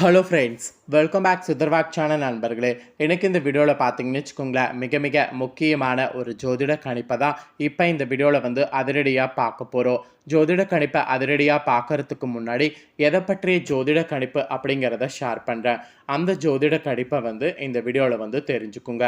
Hello friends welcome back சுதர்வாக் channel நண்பர்களே. எனக்கு இந்த வீடியோவில் பார்த்தீங்கன்னு வச்சுக்கோங்களேன் மிக மிக முக்கியமான ஒரு ஜோதிட கணிப்பை தான் இப்போ இந்த வீடியோவில் வந்து அதிரடியாக பார்க்க போகிறோம் ஜோதிட கணிப்பை அதிரடியாக பார்க்கறதுக்கு முன்னாடி எதை பற்றிய ஜோதிட கணிப்பு அப்படிங்கிறத ஷேர் பண்ணுறேன் அந்த ஜோதிட கணிப்பை வந்து இந்த வீடியோவில் வந்து தெரிஞ்சுக்குங்க.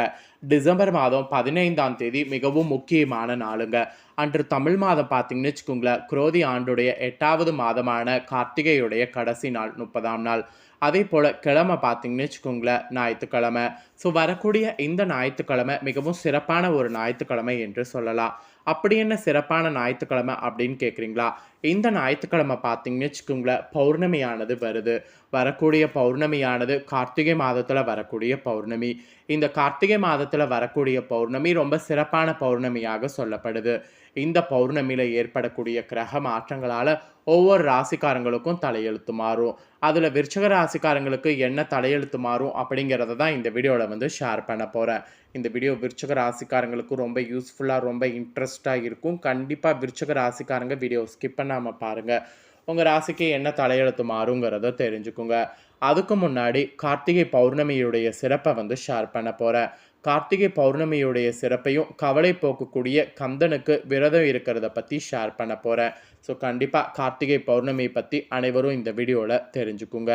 டிசம்பர் மாதம் பதினைந்தாம் தேதி மிகவும் முக்கியமான நாளுங்க. அன்று தமிழ் மாதம் பார்த்தீங்கன்னு வச்சுக்கோங்களேன் குரோதி ஆண்டுடைய எட்டாவது மாதமான கார்த்திகையுடைய கடைசி நாள் முப்பதாம் நாள். அதே போல் கிழமை பார்த்தீங்கன்னு வச்சுக்கோங்களேன் ஞாயிற்றுக்கிழமை. ஸோ வரக்கூடிய இந்த ஞாயிற்றுக்கிழமை மிகவும் சிறப்பான ஒரு ஞாயிற்றுக்கிழமை என்று சொல்லலாம். அப்படி என்ன சிறப்பான ஞாயிற்றுக்கிழமை அப்படின்னு கேட்குறீங்களா? இந்த ஞாயிற்றுக்கிழமை பார்த்தீங்கன்னு வச்சுக்கோங்களேன் பௌர்ணமியானது வருது. வரக்கூடிய பௌர்ணமியானது கார்த்திகை மாதத்தில் வரக்கூடிய பௌர்ணமி. இந்த கார்த்திகை மாதத்தில் வரக்கூடிய பௌர்ணமி ரொம்ப சிறப்பான பௌர்ணமியாக சொல்லப்படுது. இந்த பௌர்ணமியில் ஏற்படக்கூடிய கிரக மாற்றங்களால் ஒவ்வொரு ராசிக்காரங்களுக்கும் தலையெழுத்து மாறும். அதில் விருச்சக ராசிக்காரங்களுக்கு என்ன தலையெழுத்து மாறும் அப்படிங்கிறத தான் இந்த வீடியோவில் வந்து ஷேர் பண்ண போகிறேன் இந்த வீடியோ விருச்சக ராசிக்காரங்களுக்கு ரொம்ப யூஸ்ஃபுல்லாக ரொம்ப இன்ட்ரெஸ்டாக இருக்கும். கண்டிப்பாக விருச்சக ராசிக்காரங்க வீடியோ ஸ்கிப் பண்ணாமல் பாருங்கள் உங்கள் ராசிக்கு என்ன தலையெழுத்து மாறுங்கிறத தெரிஞ்சுக்குங்க. அதுக்கு முன்னாடி கார்த்திகை பௌர்ணமியுடைய சிறப்பை வந்து ஷேர் பண்ண போகிறேன் கார்த்திகை பௌர்ணமியுடைய சிறப்பையும் கவலை போக்கக்கூடிய கந்தனுக்கு விரதம் இருக்கிறத பற்றி ஷேர் பண்ண போகிறேன் ஸோ கண்டிப்பாக கார்த்திகை பௌர்ணமி பற்றி அனைவரும் இந்த வீடியோவில் தெரிஞ்சுக்குங்க.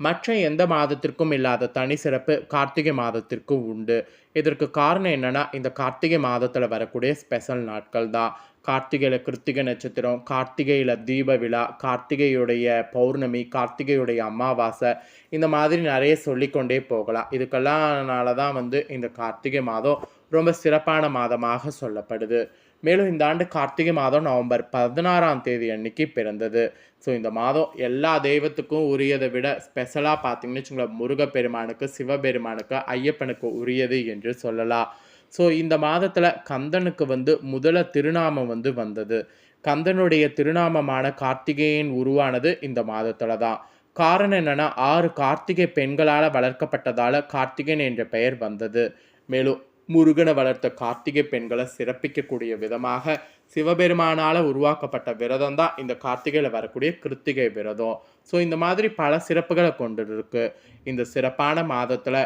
மற்ற எந்த மாதத்திற்கும் இல்லாத தனி சிறப்பு கார்த்திகை மாதத்திற்கு உண்டு. இதற்கு காரணம் என்னன்னா இந்த கார்த்திகை மாதத்தில் வரக்கூடிய ஸ்பெஷல் நாட்கள் தான் கார்த்திகையில் கிருத்திகை நட்சத்திரம் கார்த்திகையில் தீப விழா கார்த்திகையுடைய பௌர்ணமி கார்த்திகையுடைய அமாவாசை இந்த மாதிரி நிறைய சொல்லிக்கொண்டே போகலாம். இதுக்கெல்லாம்னால தான் வந்து இந்த கார்த்திகை மாதம் ரொம்ப சிறப்பான மாதமாக சொல்லப்படுது. மேலும் இந்த ஆண்டு கார்த்திகை மாதம் நவம்பர் பதினாறாம் தேதி அன்னைக்கு பிறந்தது. ஸோ இந்த மாதம் எல்லா தெய்வத்துக்கும் உரியதை விட ஸ்பெஷலாக பார்த்தீங்கன்னு வச்சுங்களேன் முருகப்பெருமானுக்கு சிவபெருமானுக்கு ஐயப்பனுக்கு உரியது என்று சொல்லலாம். ஸோ இந்த மாதத்தில் கந்தனுக்கு வந்து முதல திருநாமம் வந்து வந்தது. கந்தனுடைய திருநாமமான கார்த்திகேயன் உருவானது இந்த மாதத்தில் தான். காரணம் என்னென்னா ஆறு கார்த்திகை பெண்களால் வளர்க்கப்பட்டதால் கார்த்திகேயன் என்ற பெயர் வந்தது. மேலும் முருகனை வளர்த்த கார்த்திகை பெண்களை சிறப்பிக்கக்கூடிய விதமாக சிவபெருமானால் உருவாக்கப்பட்ட விரதம் தான் இந்த கார்த்திகையில் வரக்கூடிய கிருத்திகை விரதம். ஸோ இந்த மாதிரி பல சிறப்புகளை கொண்டு இருக்கு இந்த சிறப்பான மாதத்தில்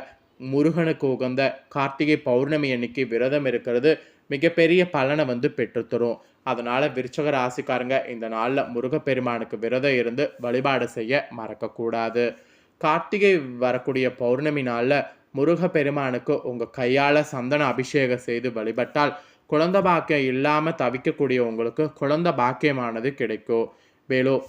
முருகனுக்கு உகந்த கார்த்திகை பௌர்ணமி அன்னைக்கு விரதம் இருக்கிறது மிகப்பெரிய பலனை வந்து பெற்றுத்தரும். அதனால் விருச்சக ராசிக்காரங்க இந்த நாளில் முருகப்பெருமானுக்கு விரதம் இருந்து வழிபாடு செய்ய மறக்கக்கூடாது. கார்த்திகை வரக்கூடிய பௌர்ணமி நாளில் முருகப்பெருமானுக்கு உங்கள் கையால் சந்தன அபிஷேகம் செய்து வழிபட்டால் குழந்த பாக்கியம் இல்லாமல் தவிக்கக்கூடிய உங்களுக்கு குழந்த பாக்கியமானது கிடைக்கும். மேலும்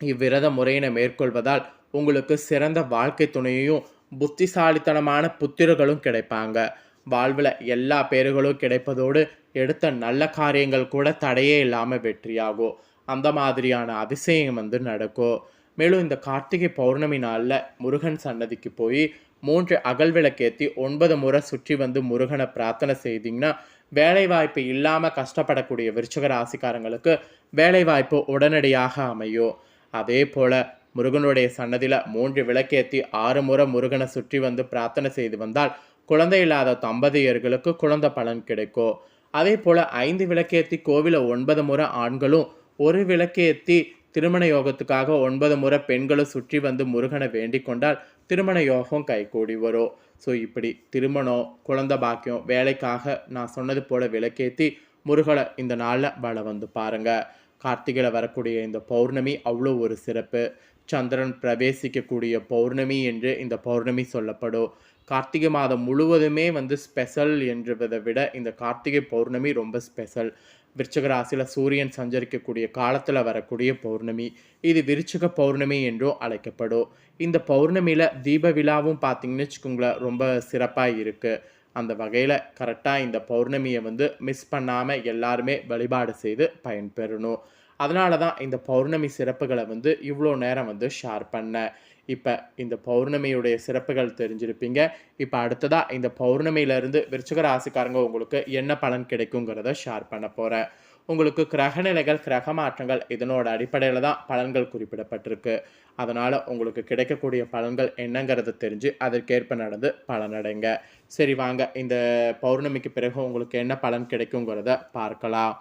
இவ்விரத முறையினை மேற்கொள்வதால் உங்களுக்கு சிறந்த வாழ்க்கை துணையையும் புத்திசாலித்தனமான புத்திரர்களும் கிடைப்பாங்க. வாழ்வில் எல்லா பேர்களும் கிடைப்பதோடு எடுத்த நல்ல காரியங்கள் கூட தடையே இல்லாமல் வெற்றியாகும். அந்த மாதிரியான அதிசயம் வந்து நடக்கும். மேலும் இந்த கார்த்திகை பௌர்ணமி நாளில் முருகன் சன்னதிக்கு போய் மூன்று அகல் விளக்கேற்றி ஒன்பது முறை சுற்றி வந்து முருகனை பிரார்த்தனை செய்தீங்கன்னா வேலைவாய்ப்பு இல்லாமல் கஷ்டப்படக்கூடிய விருச்சக ராசிக்காரங்களுக்கு வேலைவாய்ப்பு உடனடியாக அமையும். அதே போல் முருகனுடைய சன்னதியில் மூன்று விளக்கேற்றி ஆறு முறை முருகனை சுற்றி வந்து பிரார்த்தனை செய்து வந்தால் குழந்தை இல்லாத தம்பதியர்களுக்கு குழந்தை பலன் கிடைக்கும். அதே போல் ஐந்து விளக்கேற்றி கோவிலை ஒன்பது முறை ஆண்களும் ஒரு விளக்கேற்றி திருமண யோகத்துக்காக ஒன்பது முறை பெண்களும் சுற்றி வந்து முருகனை வேண்டிக் கொண்டால் திருமண யோகம் கைகூடி வரும். ஸோ இப்படி திருமணம் குழந்த பாக்கியம் வேலைக்காக நான் சொன்னது போல் விளக்கேற்றி முருகனை இந்த நாளில் வள வந்து பாருங்கள் கார்த்திகையில் வரக்கூடிய இந்த பௌர்ணமி அவ்வளோ ஒரு சிறப்பு. சந்திரன் பிரவேசிக்கக்கூடிய பௌர்ணமி என்று இந்த பௌர்ணமி சொல்லப்படும். கார்த்திகை மாதம் முழுவதுமே வந்து ஸ்பெஷல் என்றதை விட இந்த கார்த்திகை பௌர்ணமி ரொம்ப ஸ்பெஷல் விருச்சக ராசியில் சூரியன் சஞ்சரிக்கக்கூடிய காலத்தில் வரக்கூடிய பௌர்ணமி. இது விருச்சக பௌர்ணமி என்றும் அழைக்கப்படும். இந்த பௌர்ணமியில் தீப விழாவும் பார்த்தீங்கன்னு வச்சுக்கோங்களேன் ரொம்ப சிறப்பாக இருக்குது அந்த வகையில் கரெக்டாக இந்த பௌர்ணமியை வந்து மிஸ் பண்ணாமல் எல்லாருமே வழிபாடு செய்து பயன்பெறணும். அதனால தான் இந்த பௌர்ணமி சிறப்புகளை வந்து இவ்வளோ நேரம் வந்து ஷேர் பண்ணேன் இப்போ இந்த பௌர்ணமியுடைய சிறப்புகள் தெரிஞ்சிருப்பீங்க. இப்போ அடுத்ததாக இந்த பௌர்ணமியிலேருந்து விருச்சக ராசிக்காரங்க உங்களுக்கு என்ன பலன் கிடைக்குங்கிறத ஷேர் பண்ண போகிறேன் உங்களுக்கு கிரகநிலைகள் கிரக மாற்றங்கள் இதனோட அடிப்படையில் தான் பலன்கள் குறிப்பிடப்பட்டிருக்கு. அதனால் உங்களுக்கு கிடைக்கக்கூடிய பலன்கள் என்னங்கிறத தெரிஞ்சு அதற்கேற்ப நடந்து பலனடைங்க. சரி வாங்க. இந்த பௌர்ணமிக்கு பிறகு உங்களுக்கு என்ன பலன் கிடைக்குங்கிறத பார்க்கலாம்.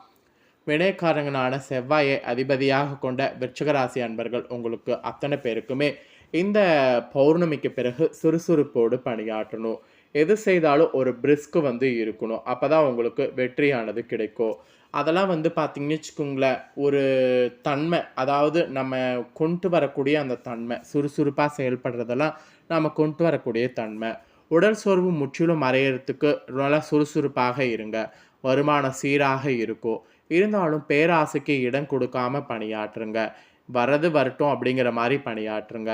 வினைக்காரங்களான செவ்வாயை அதிபதியாக கொண்ட விருச்சகராசி அன்பர்கள் உங்களுக்கு அத்தனை பேருக்குமே இந்த பௌர்ணமிக்கு பிறகு சுறுசுறுப்போடு பணியாற்றணும். எது செய்தாலும் ஒரு பிரிஸ்க் வந்து இருக்கணும். அப்போ தான் உங்களுக்கு வெற்றியானது கிடைக்கும். அதெல்லாம் வந்து பார்த்தீங்கன்னு வச்சுக்கோங்களேன் ஒரு தன்மை அதாவது நம்ம கொண்டு வரக்கூடிய அந்த தன்மை சுறுசுறுப்பாக செயல்படுறதெல்லாம் நம்ம கொண்டு வரக்கூடிய தன்மை. உடல் சோர்வு முற்றிலும் மறையறதுக்கு நல்லா சுறுசுறுப்பாக இருங்க. வருமானம் சீராக இருக்கும். இருந்தாலும் பேராசைக்கு இடம் கொடுக்காம பணியாற்றுங்க. வரது வரட்டும் அப்படிங்கிற மாதிரி பணியாற்றுங்க.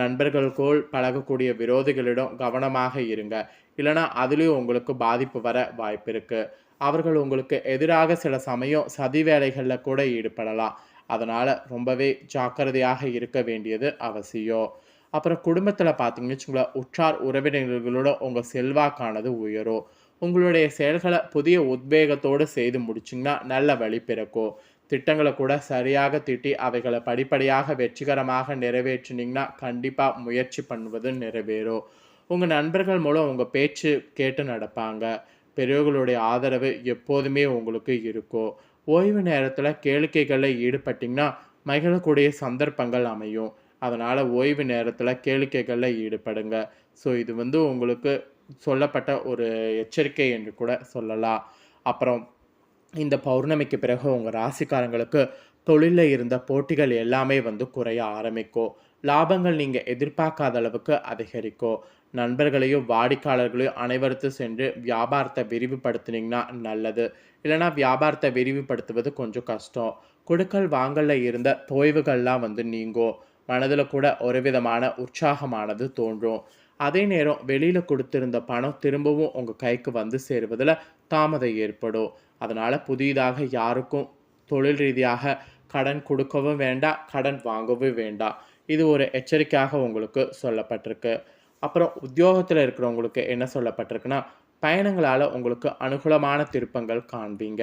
நண்பர்களுக்குள் பழகக்கூடிய விரோதிகளிடம் கவனமாக இருங்க. இல்லைனா அதுலேயும் உங்களுக்கு பாதிப்பு வர வாய்ப்பு இருக்குது அவர்கள் உங்களுக்கு எதிராக சில சமயம் சதி வேலைகளில் கூட ஈடுபடலாம். அதனால் ரொம்பவே ஜாக்கிரதையாக இருக்க வேண்டியது அவசியம். அப்புறம் குடும்பத்தில் பார்த்தீங்கன்னு வச்சுங்களேன் உற்றார் உறவினர்களோட உங்கள் செல்வாக்கானது உயரும். உங்களுடைய செயல்களை புதிய உத்வேகத்தோடு செய்து முடிச்சிங்கன்னா நல்ல வழி பிறக்கும். திட்டங்களை கூட சரியாக திட்டி அவைகளை படிப்படியாக வெற்றிகரமாக நிறைவேற்றினீங்கன்னா கண்டிப்பாக முயற்சி பண்ணுவது நிறைவேறும். உங்கள் நண்பர்கள் மூலம் உங்கள் பேச்சு கேட்டு நடப்பாங்க. பெரியவர்களுடைய ஆதரவு எப்போதுமே உங்களுக்கு இருக்கும். ஓய்வு நேரத்தில் கேளிக்கைகளில் ஈடுபட்டிங்கன்னா மகிழக்கூடிய சந்தர்ப்பங்கள் அமையும். அதனால் ஓய்வு நேரத்தில் கேளிக்கைகளில் ஈடுபடுங்க. ஸோ இது வந்து உங்களுக்கு சொல்லப்பட்ட ஒரு எச்சரிக்கை என்று கூட சொல்லலாம். அப்புறம் இந்த பௌர்ணமிக்கு பிறகு உங்கள் ராசிக்காரங்களுக்கு தொழிலில் இருந்த போட்டிகள் எல்லாமே வந்து குறைய ஆரம்பிக்கும். லாபங்கள் நீங்கள் எதிர்பார்க்காத அளவுக்கு அதிகரிக்கும். நண்பர்களையும் வாடிக்கையாளர்களையும் அனைவருத்து சென்று வியாபாரத்தை விரிவுபடுத்தினீங்கன்னா நல்லது. இல்லைனா வியாபாரத்தை விரிவுபடுத்துவது கொஞ்சம் கஷ்டம். கொடுக்கல் வாங்கலில் இருந்த தொய்வுகள்லாம் வந்து நீங்கும். மனதில் கூட ஒரு விதமான உற்சாகமானது தோன்றும். அதே நேரம் வெளியில் கொடுத்திருந்த பணம் திரும்பவும் உங்கள் கைக்கு வந்து சேருவதில் தாமதம் ஏற்படும். அதனால் புதிதாக யாருக்கும் தொழில் ரீதியாக கடன் கொடுக்கவும் வேண்டாம் கடன் வாங்கவும் வேண்டாம். இது ஒரு எச்சரிக்கையாக உங்களுக்கு சொல்லப்பட்டிருக்கு. அப்புறம் உத்தியோகத்தில் இருக்கிறவங்களுக்கு என்ன சொல்லப்பட்டிருக்குன்னா பயணங்களால் உங்களுக்கு அனுகூலமான திருப்பங்கள் காண்பீங்க.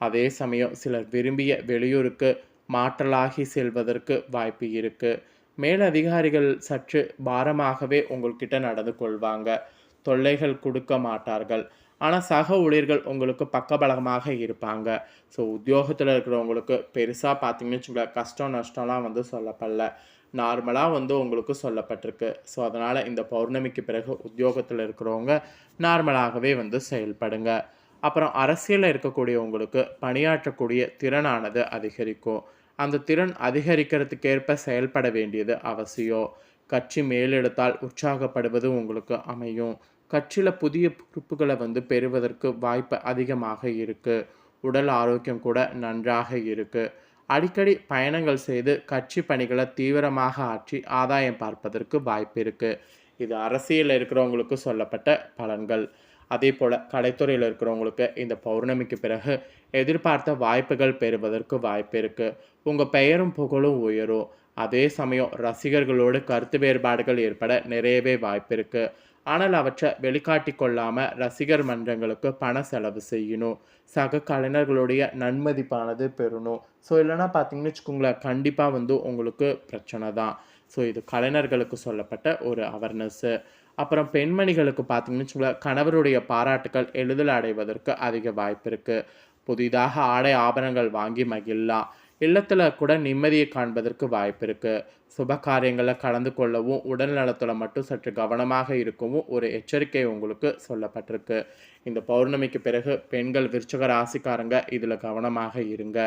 அதே சமயம் சிலர் விரும்பிய வெளியூருக்கு மாற்றலாகி செல்வதற்கு வாய்ப்பு இருக்குது மேலதிகாரிகள் சற்று பாரமாகவே உங்கள்கிட்ட நடந்து கொள்வாங்க. தொல்லைகள் கொடுக்க மாட்டார்கள். ஆனால் சக ஊழியர்கள் உங்களுக்கு பக்கபலகமாக இருப்பாங்க. ஸோ உத்தியோகத்தில் இருக்கிறவங்களுக்கு பெருசாக பார்த்தீங்கன்னு வச்சுக்கோங்களேன் கஷ்டம் நஷ்டம்லாம் வந்து சொல்லப்படல. நார்மலாக வந்து உங்களுக்கு சொல்லப்பட்டிருக்கு. ஸோ அதனால் இந்த பௌர்ணமிக்கு பிறகு உத்தியோகத்தில் இருக்கிறவங்க நார்மலாகவே வந்து செயல்படுங்க. அப்புறம் அரசியலில் இருக்கக்கூடியவங்களுக்கு பணியாற்றக்கூடிய திறனானது அதிகரிக்கும். அந்த திறன் அதிகரிக்கிறதுக்கேற்ப செயல்பட வேண்டியது அவசியம். கட்சி மேலெடுத்தால் உற்சாகப்படுவது உங்களுக்கு அமையும். கட்சியில் புதிய பொறுப்புகளை வந்து பெறுவதற்கு வாய்ப்பு அதிகமாக இருக்குது உடல் ஆரோக்கியம் கூட நன்றாக இருக்குது அடிக்கடி பயணங்கள் செய்து கட்சி பணிகளை தீவிரமாக ஆற்றி ஆதாயம் பார்ப்பதற்கு வாய்ப்பு இருக்குது இது அரசியலில் இருக்கிறவங்களுக்கு சொல்லப்பட்ட பலன்கள். அதே போல் கலைத்துறையில் இருக்கிறவங்களுக்கு இந்த பௌர்ணமிக்கு பிறகு எதிர்பார்த்த வாய்ப்புகள் பெறுவதற்கு வாய்ப்பு இருக்குது உங்கள் பெயரும் புகழும் உயரும். அதே சமயம் ரசிகர்களோடு கருத்து வேறுபாடுகள் ஏற்பட நிறையவே வாய்ப்பு இருக்குது ஆனால் அவற்றை வெளிக்காட்டி கொள்ளாமல் ரசிகர் மன்றங்களுக்கு பண செலவு செய்யணும். சக கலைஞர்களுடைய நன்மதிப்பானது பெறணும். ஸோ இல்லைனா பார்த்தீங்கன்னு வச்சுக்கோங்களேன் கண்டிப்பாக வந்து உங்களுக்கு பிரச்சனை தான். ஸோ இது கலைஞர்களுக்கு சொல்லப்பட்ட ஒரு அவேர்னஸ்ஸு அப்புறம் பெண்மணிகளுக்கு பார்த்தீங்கன்னு வச்சுக்கோங்களேன் கணவருடைய பாராட்டுக்கள் எளிதில் அடைவதற்கு அதிக வாய்ப்பு இருக்குது புதிதாக ஆடை ஆபரணங்கள் வாங்கி மகிழலாம். இல்லத்தில் கூட நிம்மதியை காண்பதற்கு வாய்ப்பு இருக்குது சுப காரியங்களில் கலந்து கொள்ளவும் உடல் நலத்தில் மட்டும் சற்று கவனமாக இருக்கவும் ஒரு எச்சரிக்கை உங்களுக்கு சொல்லப்பட்டிருக்கு. இந்த பௌர்ணமிக்கு பிறகு பெண்கள் விருச்சக ராசிக்காரங்க இதில் கவனமாக இருங்க.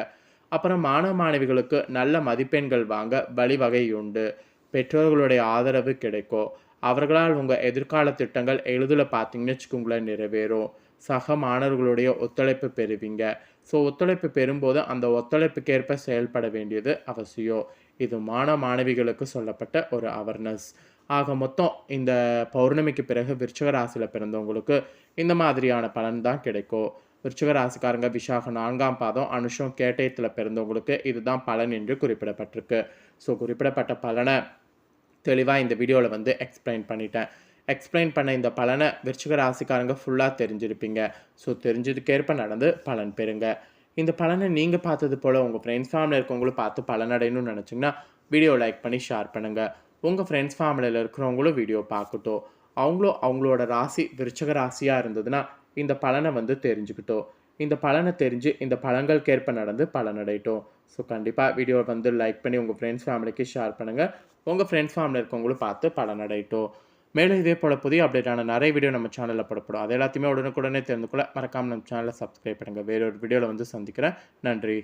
அப்புறம் மாணவ மாணவிகளுக்கு நல்ல மதிப்பெண்கள் வாங்க வழிவகை உண்டு. பெற்றோர்களுடைய ஆதரவு கிடைக்கும். அவர்களால் உங்கள் எதிர்கால திட்டங்கள் எளிதில் பார்த்தீங்கன்னு வச்சுக்கோங்களேன் நிறைவேறும். சக மாணவர்களுடைய ஒத்துழைப்பு பெறுவீங்க. ஸோ ஒத்துழைப்பு பெறும்போது அந்த ஒத்துழைப்புக்கேற்ப செயல்பட வேண்டியது அவசியம். இது மாணவ மாணவிகளுக்கு சொல்லப்பட்ட ஒரு அவேர்னஸ் ஆக மொத்தம் இந்த பௌர்ணமிக்கு பிறகு விருச்சக ராசியில் பிறந்தவங்களுக்கு இந்த மாதிரியான பலன் தான் கிடைக்கும். விருச்சக ராசிக்காரங்க விசாக நான்காம் பாதம் அனுஷம் கேட்டயத்தில் பிறந்தவங்களுக்கு இதுதான் பலன் என்று குறிப்பிடப்பட்டிருக்கு. ஸோ குறிப்பிடப்பட்ட பலனை தெளிவாக இந்த வீடியோவில் வந்து எக்ஸ்பிளைன் பண்ணிட்டேன். எக்ஸ்பிளைன் பண்ண இந்த பலனை விருச்சிக ராசிக்காரங்க ஃபுல்லாக தெரிஞ்சிருப்பீங்க. ஸோ தெரிஞ்சதுக்கேற்ப நடந்து பலன் பெறுங்க. இந்த பலனை நீங்கள் பார்த்தது போல் உங்கள் ஃப்ரெண்ட்ஸ் ஃபேமிலியில் இருக்கவங்களும் பார்த்து பலனடையணும்னு நினச்சிங்கன்னா வீடியோ லைக் பண்ணி ஷேர் பண்ணுங்கள் உங்கள் ஃப்ரெண்ட்ஸ் ஃபேமிலியில் இருக்கிறவங்களும் வீடியோ பார்க்கட்டும். அவங்களும் அவங்களோட ராசி விருச்சக ராசியாக இருந்ததுன்னா இந்த பலனை வந்து தெரிஞ்சுக்கிட்டோம். இந்த பலனை தெரிஞ்சு இந்த பழங்களுக்கேற்ப நடந்து பலனடையட்டும் ஸோ கண்டிப்பாக வீடியோ வந்து லைக் பண்ணி உங்கள் ஃப்ரெண்ட்ஸ் ஃபேமிலிக்கு ஷேர் பண்ணுங்கள் உங்கள் ஃப்ரெண்ட்ஸ் ஃபேமிலி இருக்கவங்களும் பார்த்து பலனடையட்டும் மேலும் இதே போல் புதிய அப்டேட்டான நிறைய வீடியோ நம்ம சேனலில் போடப்படும். அது எல்லாத்தையுமே உடனுக்குடனே தெரிந்து கொள்ள மறக்காமல் நம்ம சேனலை சப்ஸ்கிரைப் பண்ணுங்கள் வேறொரு வீடியோவில் வந்து சந்திக்கிறேன். நன்றி.